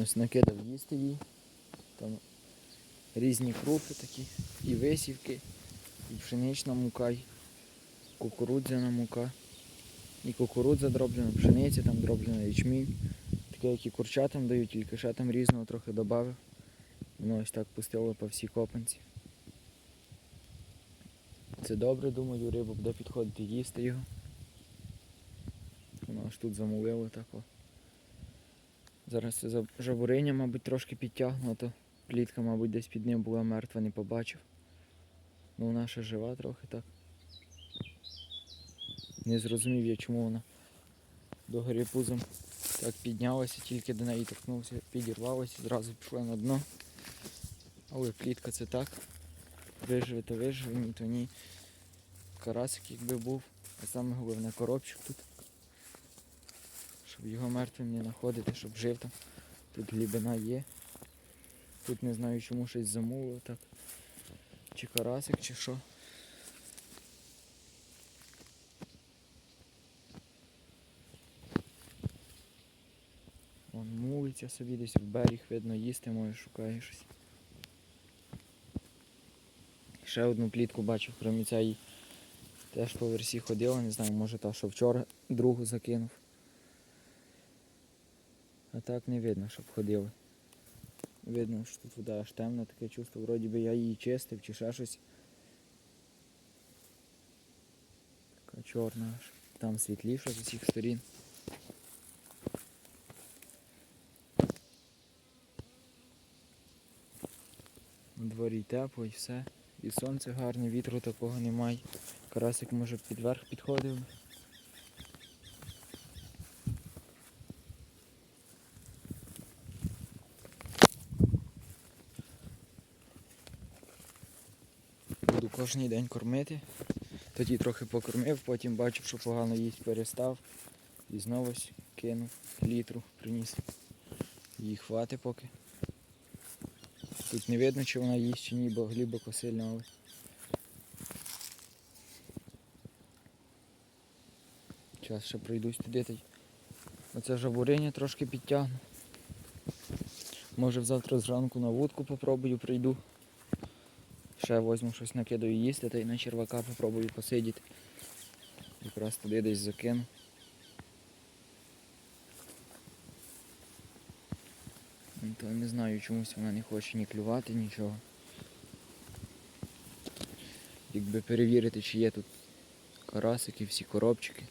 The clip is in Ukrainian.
Ось накидав їсти їй. Там різні крупи такі, і висівки, і пшенична мука, і кукурудзяна мука. І кукурудза дроблена, пшениця там дроблена, ячмінь. Таке, як і курчатам дають, тільки ще там різного трохи додав. Воно ось так пустило по всій копанці. Це добре, думаю, риба буде підходити їсти його. Воно аж тут замовило тако. Зараз це жабуриння, мабуть, трошки підтягнуло, то плітка, мабуть, десь під ним була мертва, не побачив. Ну вона ще жива трохи так. Не зрозумів я, чому вона догорі пузом так піднялася, тільки до неї торкнувся, підірвалася, зразу пішла на дно. Але плітка це так. Виживе, то виживе, ні, то ні. Карасик якби був, а саме головне коробчик тут. Щоб його мертвим не знаходити, щоб жив там. Тут глибина є. Тут не знаю чому щось замуло так. Чи карасик, чи що. Вон мулиться собі десь в берег, видно, їсти може шукає щось. Ще одну плітку бачив, крім цієї теж по версі ходила, не знаю, може та, що вчора другу закинув. А так не видно, щоб ходили. Видно, що тут вода аж темна, таке чувство, вроді би я її чистив чи ще щось. Така чорна аж. Там світліша з усіх сторін. На дворі тепло і все. І сонце гарне, вітру такого немає. Карасик може під верх підходив. Буду кожен день кормити. Тоді трохи покормив, потім бачив, що погано їсть, перестав. І знову кинув літру, приніс. Їй хвати поки. Тут не видно, чи вона їсть чи ні, бо глибоко сильно, але. Зараз ще пройдусь туди. та й Оце жабуриня трошки підтягну. Може завтра зранку на вудку попробую прийду. Ще возьму щось накидаю їсти та й на червака попробую посидіти. Якраз туди десь закину. Ну, То не знаю, чомусь вона не хоче ні клювати, нічого. Якби перевірити, чи є тут карасики, всі коробчики.